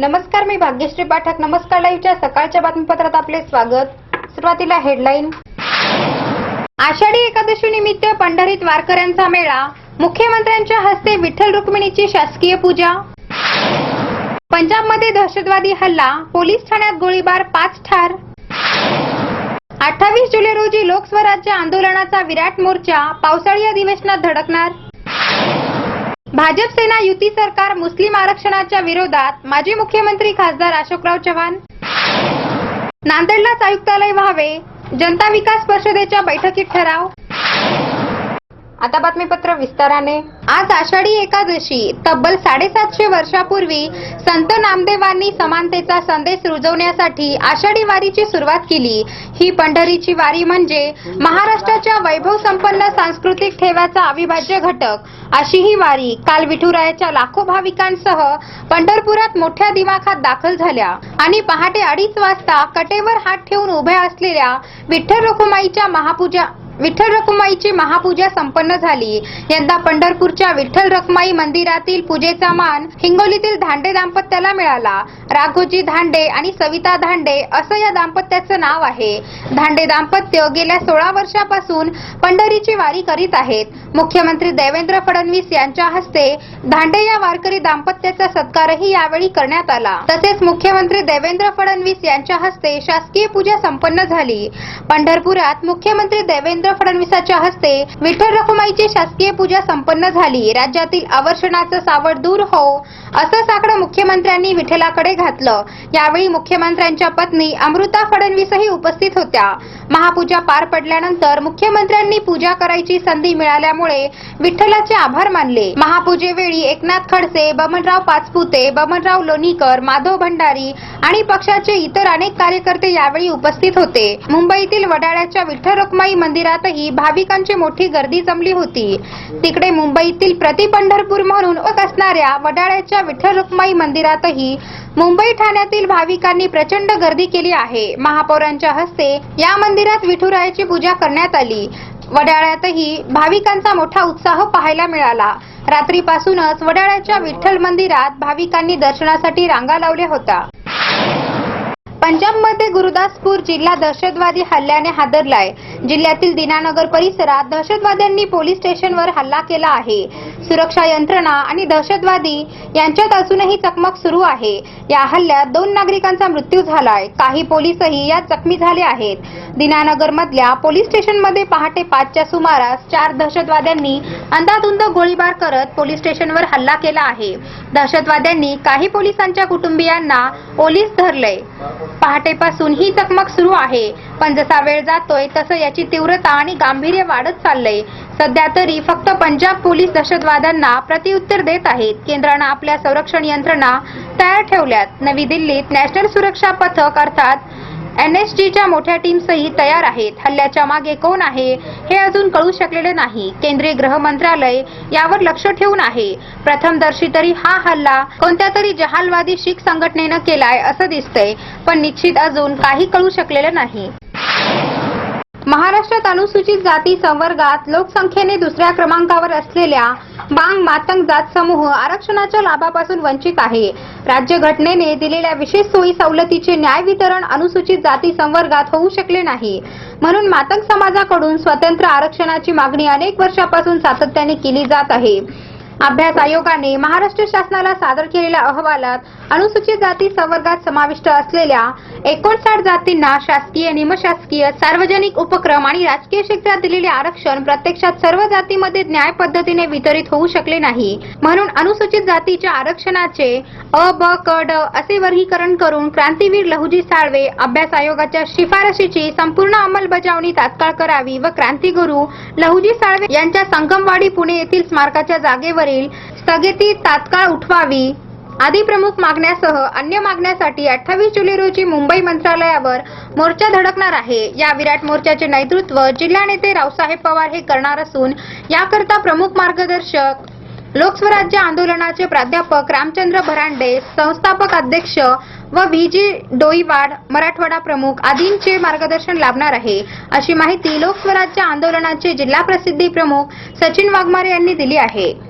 नमस्कार मी भाग्यश्री पाठक. नमस्कार लाईव्हच्या सकाळच्या बातमीपत्रात आपले स्वागत. सुरुवातीला हेडलाईन. आषाढी एकादशी निमित्त पंढरीत वारकऱ्यांचा मेळा. मुख्यमंत्र्यांच्या हस्ते विठ्ठल रुक्मिणीची शासकीय पूजा. पंजाबमध्ये दहशतवादी हल्ला. पोलीस ठाण्यात गोळीबार पाच ठार. अठ्ठावीस जुलै रोजी लोकस्वराज्य आंदोलनाचा विराट मोर्चा. पावसाळी अधिवेशनात धडकणार. भाजप सेना युती सरकार मुस्लिम आरक्षणाच्या विरोधात माजी मुख्यमंत्री खासदार अशोकराव चव्हाण. नांदेडलाच आयुक्तालय व्हावे. जनता विकास परिषदेच्या बैठकीत ठराव. आता बातमीपत्र विस्ताराने. आज आषाढी एकादशी तब्बल साडेसातशे वर्षापूर्वी संत नामदेवांनी समानतेचा संदेश रुजवण्यासाठी आषाढी वारीची सुरुवात केली. ही पंढरीची वारी म्हणजे महाराष्ट्राच्या वैभव संपन्न सांस्कृतिक ठेव्याचा अविभाज्य घटक. अशी ही वारी काल विठुरायाच्या लाखो भाविकांसह पंढरपुरात मोठ्या दिमाखात दाखल झाल्या आणि पहाटे अडीच वाजता कटेवर हात ठेवून उभ्या असलेल्या विठ्ठल रखुमाईच्या महापूजा विठ्ठल रखुमाईची महापूजा संपन्न झाली. यंदा पंढरपूरच्या विठ्ठल रखुमाई मंदिरातील पूजेचा मान हिंगोलीतील धांडे दाम्पत्याला मिळाला. राघोजी धांडे आणि सविता धांडे असं या दाम्पत्याचं नाव आहे. धांडे दाम्पत्य गेल्या सोळा वर्षापासून पंढरीची वारी करीत आहेत. मुख्यमंत्री देवेंद्र फडणवीस यांच्या हस्ते धांडे या वारकरी दाम्पत्याचा सत्कारही यावेळी करण्यात आला. तसेच मुख्यमंत्री देवेंद्र फडणवीस यांच्या हस्ते शासकीय पूजा संपन्न झाली. पंढरपुरात मुख्यमंत्री देवेंद्र फडणवीसाच्या हस्ते विठ्ठल रखुमाईची शासकीय पूजा संपन्न झाली. राज्यातील अवर्षणाचं सावड दूर हो असं साकडं मुख्यमंत्र्यांनी विठ्ठलाकडे घातलं. यावेळी मुख्यमंत्र्यांच्या पत्नी अमृता फडणवीसही उपस्थित होत्या. महापूजा पार पडल्यानंतर मुख्यमंत्र्यांनी पूजा करायची संधी मिळाल्यामुळे विठ्ठलाचे आभार मानले. महापूजेवेळी एकनाथ खडसे बमनराव पाचपुते बमनराव लोणीकर माधव भंडारी आणि पक्षाचे इतर अनेक कार्यकर्ते यावेळी उपस्थित होते. मुंबईतील वडाळ्याच्या विठ्ठल रखुमाई मंदिरातही भाविकांची मोठी गर्दी जमली होती. तिकडे मुंबईतील प्रति पंढरपूर म्हणून ओळख असणाऱ्या वडाळ्याच्या विठ्ठल रुक्माई मंदिरातही मुंबई ठाण्यातील भाविकांनी प्रचंड गर्दी केली आहे. महापौरांच्या हस्ते या मंदिरात विठुरायाची पूजा करण्यात आली. वडाळ्यातही भाविकांचा मोठा उत्साह पाहायला मिळाला. रात्रीपासूनच वडाळ्याच्या विठ्ठल मंदिरात भाविकांनी दर्शनासाठी रांगा लावल्या होत्या. पंजाबमध्ये गुरुदासपूर जिल्हा दहशतवादी हल्ल्याने हादरलाय. जिल्ह्यातील दिनानगर परिसरात दहशतवाद्यांनी पोलीस स्टेशनवर हल्ला केला आहे. सुरक्षा यंत्रणा आणि दहशतवादी यांच्यात अजूनही चकमक सुरू आहे. या हल्ल्यात दोन नागरिकांचा मृत्यू झालाय. काही पोलीसही यात जखमी झाले आहेत. दिनानगर मधल्या पोलीस स्टेशनमध्ये पहाटे पाचच्या सुमारास चार दहशतवाद्यांनी अंदाधुंद गोळीबार करत पोलीस स्टेशनवर हल्ला केला आहे. दहशतवाद्यांनी काही पोलिसांच्या कुटुंबियांना ओलीस धरलंय. पहाटेपासून ही चकमक सुरू आहे. पण जसा वेळ जातोय तसं याची तीव्रता आणि गांभीर्य वाढत चाललंय. सध्या तरी फक्त पंजाब पोलीस दहशतवाद्यांना प्रतिउत्तर देत आहेत. केंद्रानं आपल्या संरक्षण यंत्रणा तयार ठेवल्यात. नवी दिल्लीत नॅशनल सुरक्षा पथक अर्थात एनएसजीच्या मोठ्या टीमसही तयार आहेत. हल्ल्याच्या मागे कोण आहे हे अजून कळू शकलेले नाही. केंद्रीय गृह मंत्रालय यावर लक्ष ठेवून आहे. प्रथमदर्शी तरी हा हल्ला कोणत्या तरी जहालवादी शीख संघटनेनं केलाय असं दिसतंय पण निश्चित अजून काही कळू शकलेलं नाही. महाराष्ट्रात अनुसूचित जाती संवर्गात लोकसंख्येने दुसऱ्या क्रमांकावर असलेल्या बांग मातंग जात समूह आरक्षणाच्या लाभापासून वंचित आहे. राज्यघटनेने दिलेल्या विशेष सोयी सवलतीचे न्याय वितरण अनुसूचित जाती संवर्गात होऊ शकले नाही. म्हणून मातंग समाजाकडून स्वतंत्र आरक्षणाची मागणी अनेक वर्षापासून सातत्याने केली जात आहे. अभ्यास आयोगाने महाराष्ट्र शासनाला सादर केलेल्या अहवालात अनुसूचित जाती संवर्गात समाविष्ट असलेल्या एकोणसाठ जातींना शासकीय निमशासकीय सार्वजनिक उपक्रम आणि राजकीय क्षेत्रात दिलेले आरक्षण प्रत्यक्षात सर्व जातीमध्ये न्याय पद्धतीने वितरित होऊ शकले नाही. म्हणून अनुसूचित जातीच्या आरक्षणाचे अ ब क ड असे वर्गीकरण करून क्रांतीवीर लहुजी साळवे अभ्यास आयोगाच्या शिफारशीची संपूर्ण अंमलबजावणी तात्काळ करावी व क्रांतीगुरू लहुजी साळवे यांच्या संगमवाडी पुणे येथील स्मारकाच्या जागेवर योजनेवरील स्थगिती तात्काळ उठवावी. आदी प्रमुख मागण्यासह अन्य मागण्यासाठी अठ्ठावीस जुलै रोजी मुंबई मंत्रालयावर मोर्चा धडकणार आहे. या विराट मोर्चाचे नेतृत्व जिल्हा नेते रावसाहेब पवार हे करणार असून याकरता प्रमुख मार्गदर्शक लोकस्वराज्य आंदोलनाचे प्राध्यापक रामचंद्र भरांडे संस्थापक अध्यक्ष व व्ही जी डोईवाड मराठवाडा प्रमुख आदींचे मार्गदर्शन लाभणार आहे. अशी माहिती लोकस्वराज्य आंदोलनाचे जिल्हा प्रसिद्धी प्रमुख सचिन वाघमारे यांनी दिली आहे.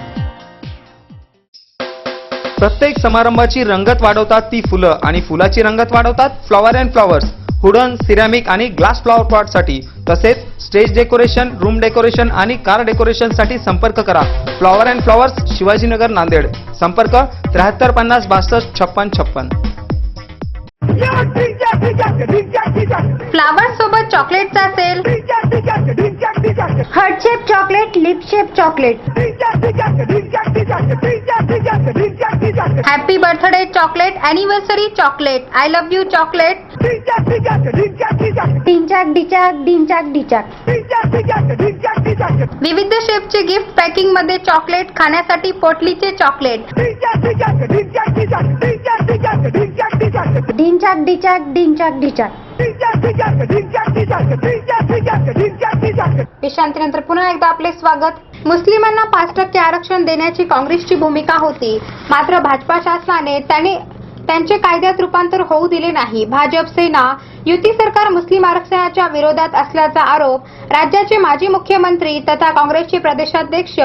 प्रत्येक समारंभाची रंगत वाढवतात ती फुलं आणि फुलाची रंगत वाढवतात flower and flowers. Wooden ceramic आणि ग्लास फ्लॉवर पॉटसाठी तसेच स्टेज डेकोरेशन रूम डेकोरेशन आणि कार डेकोरेशनसाठी संपर्क करा. Flower and flowers Shivajinagar Nanded. संपर्क त्र्याहत्तर पन्नास बासष्ट छप्पन छप्पन. फ्लावर सोबत चॉकलेटचा sale. Heart shape chocolate lip shape chocolate. Happy birthday chocolate anniversary chocolate I love you chocolate डिचाक डिंचाक डिचाक विविध शेपचे गिफ्ट पॅकिंगमध्ये चॉकलेट खाण्यासाठी पोटलीचे चॉकलेट डिंचाक डिचाक डिंचाक डिचाक विश्रांतीनंतर पुन्हा एकदा आपले स्वागत मुस्लिमांना पाच टक्के आरक्षण देण्याची काँग्रेसची भूमिका होती. मात्र भाजपा शासनाने त्याने त्यांचे कायद्यात रूपांतर होऊ दिले नाही. भाजप सेना युती सरकार मुस्लिम आरक्षणाच्या विरोधात असल्याचा आरोप राज्याचे माजी मुख्यमंत्री तथा काँग्रेसचे प्रदेशाध्यक्ष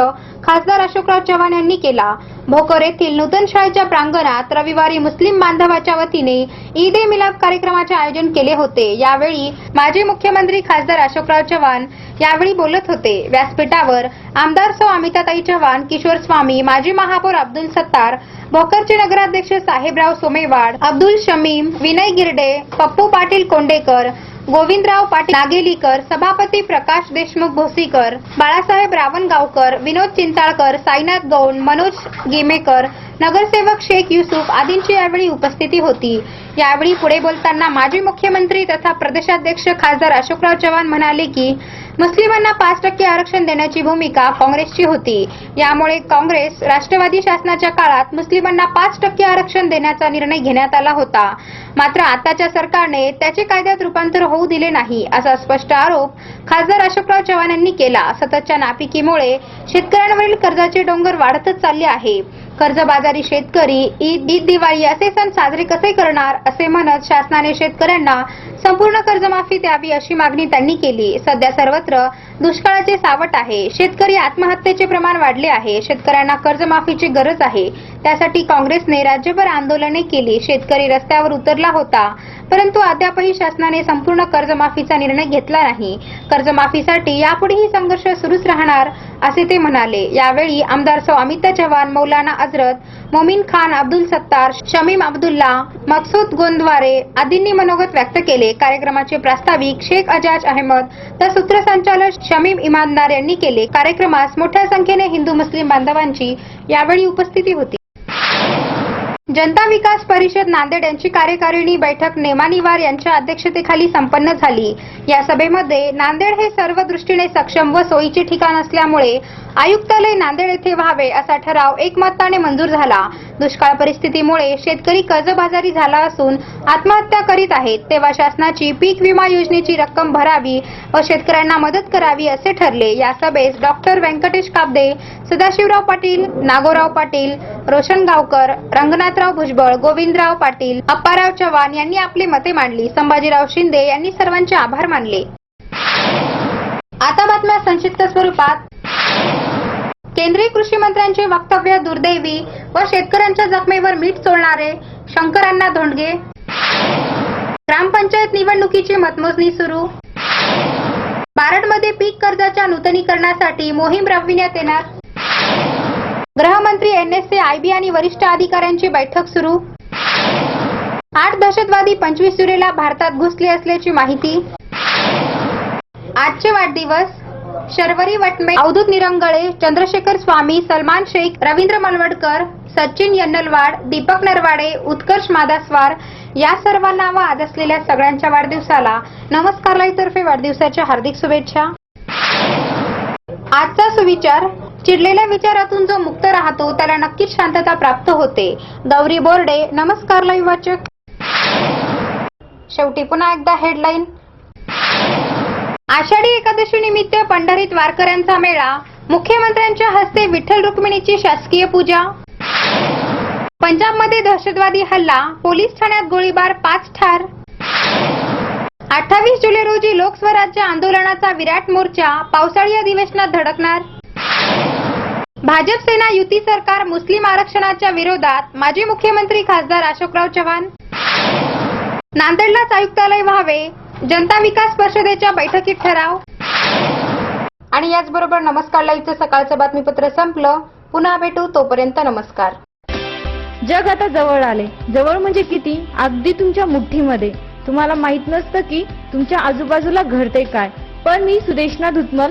खासदार अशोकराव चव्हाण यांनी केला. भोकर येथील नूतन शाळेच्या प्रांगणात रविवारी मुस्लिम बांधवाच्या वतीने ईद ए मिलाद कार्यक्रमाचे आयोजन केले होते. यावेळी माजी मुख्यमंत्री खासदार अशोकराव चव्हाण यावेळी बोलत होते. व्यासपीठावर आमदार सौ अमिताताई चव्हाण किशोर स्वामी माजी महापौर अब्दुल सत्तार भोकरचे नगराध्यक्ष साहेबराव सोमेवाड अब्दुल शमीम विनय गिरडे पप्पू पाटील कोंडेकर गोविंदराव पाटील नागेलीकर सभापती प्रकाश देशमुख भोसीकर बाळासाहेब रावणगावकर विनोद चिंताळकर साईनाथ गौंड मनोज गेमेकर नगरसेवक शेख युसुफ आदींची यावेळी उपस्थिती होती. यावेळी पुढे बोलताना माजी मुख्यमंत्री तथा प्रदेशाध्यक्ष खासदार अशोकराव चव्हाण म्हणाले की मुस्लिमांना पाच टक्के आरक्षण देण्याची भूमिका काँग्रेसची होती. यामुळे काँग्रेस राष्ट्रवादी शासनाच्या काळात मुस्लिमांना पाच टक्के आरक्षण देण्याचा निर्णय घेण्यात आला होता. मात्र आताच्या सरकारने त्याचे कायद्यात रूपांतर होऊ दिले नाही असा स्पष्ट आरोप खासदार अशोकराव चव्हाण यांनी केला. सततच्या नापिकीमुळे शेतकऱ्यांवरील कर्जाचे डोंगर वाढतच चालले आहे. कर्जबाजारी शेतकरी ईद ईद दिवाळी असे सण साजरे कसे करणार असे म्हणत शासनाने शेतकऱ्यांना संपूर्ण कर्जमाफी द्यावी अशी मागणी त्यांनी केली. सध्या सर्वत्र दुष्काळाचे सावट आहे. शेतकरी आत्महत्येचे प्रमाण वाढले आहे. शेतकऱ्यांना कर्जमाफीची गरज आहे. त्यासाठी काँग्रेसने राज्यभर आंदोलने केली. शेतकरी रस्त्यावर उतरला होता. परंतु अद्यापही शासनाने संपूर्ण कर्जमाफीचा निर्णय घेतला नाही. कर्जमाफीसाठी यापुढेही संघर्ष सुरूच राहणार असे ते म्हणाले. यावेळी आमदार सौ अमिता चव्हाण मौलाना अजरत मोमीन खान अब्दुल सत्तार शमीम अब्दुल्ला मकसूद गोंदवारे आदींनी मनोगत व्यक्त केले. कार्यक्रमाचे प्रास्ताविक शेख अजाज अहमद तर सूत्रसंचालक शमीम इमानदार यांनी केले. कार्यक्रमास मोठ्या संख्येने हिंदू मुस्लिम बांधवांची यावेळी उपस्थिती होती. जनता विकास परिषद नांदेड यांची कार्यकारिणी बैठक नेमानिवार यांच्या अध्यक्षतेखाली संपन्न झाली. या सभेमध्ये नांदेड हे सर्व दृष्टीने सक्षम व सोयीचे ठिकाण असल्यामुळे आयुक्तालय नांदेड येथे व्हावे असा ठराव एकमताने मंजूर झाला. दुष्काळ परिस्थितीमुळे शेतकरी कर्जबाजारी झाला असून आत्महत्या करीत आहेत. तेव्हा शासनाची पीक विमा योजनेची रक्कम भरावी व शेतकऱ्यांना मदत करावी असे ठरले. या सभेस डॉक्टर व्यंकटेश काबदे सदाशिवराव पाटील नागोराव पाटील रोशन गावकर रंगनाथराव भुजबळ गोविंदराव पाटील अप्पाराव चव्हाण यांनी आपली मते मांडली. संभाजीराव शिंदे यांनी सर्वांचे आभार मानले. आता बातम्या संक्षिप्त स्वरूपात. केंद्रीय कृषी मंत्र्यांचे वक्तव्य दुर्दैवी व शेतकऱ्यांच्या जखमेवर मीठ चोळणारे शंकरांना धोंडगे. ग्रामपंचायत निवडणुकीची मतमोजणी सुरू. बारडमध्ये पीक कर्जाच्या नूतनीकरणासाठी मोहीम राबविण्यात येणार. गृहमंत्री एन एस ए आयबी आणि वरिष्ठ अधिकाऱ्यांची बैठक सुरू. आठ दहशतवादी पंचवीस जुलैला भारतात घुसले असल्याची माहिती. आजचे वाढदिवस शर्वरी वटमे अवधूत निरंगळे चंद्रशेखर स्वामी सलमान शेख रवींद्र मलवडकर सचिन यन्नलवाड दीपक नरवाडे उत्कर्ष मादास्वार या सर्वांना व आज असलेल्या सगळ्यांच्या वाढदिवसाला नमस्कार वाढदिवसाच्या हार्दिक शुभेच्छा. आजचा सुविचार चिडलेल्या विचारातून जो मुक्त राहतो त्याला नक्कीच शांतता प्राप्त होते. गौरी बोर्डे नमस्कार लाईव्ह वाचक. शेवटी पुन्हा एकदा हेडलाईन आषाढी एकादशी निमित्त पंढरीत वारकऱ्यांचा मेळा मुख्यमंत्र्यांच्या हस्ते विठ्ठल रुक्मिणीची शासकीय पूजा. पंजाबमध्ये दहशतवादी हल्ला पोलीस ठाण्यात गोळीबार पाच ठार. अठ्ठावीस जुलै रोजी लोकस्वराज्य आंदोलनाचा विराट मोर्चा पावसाळी अधिवेशनात धडकणार. भाजप सेना युती सरकार मुस्लिम आरक्षणाच्या विरोधात माजी मुख्यमंत्री खासदार अशोकराव चव्हाण. नांदेडलाच आयुक्तालय व्हावे. जनता विकास परिषदेच्या बैठकीत ठराव. आणि याचबरोबर नमस्कार लाईव्हचं सकाळचं बातमीपत्र संपलं. पुन्हा भेटू. तोपर्यंत नमस्कार. जग आता जवळ आले. जवळ म्हणजे किती? अगदी तुमच्या मुठ्ठीमध्ये. तुम्हाला माहीत नसतं की तुमच्या आजूबाजूला घडते काय. पण मी सुदेशना धुतमल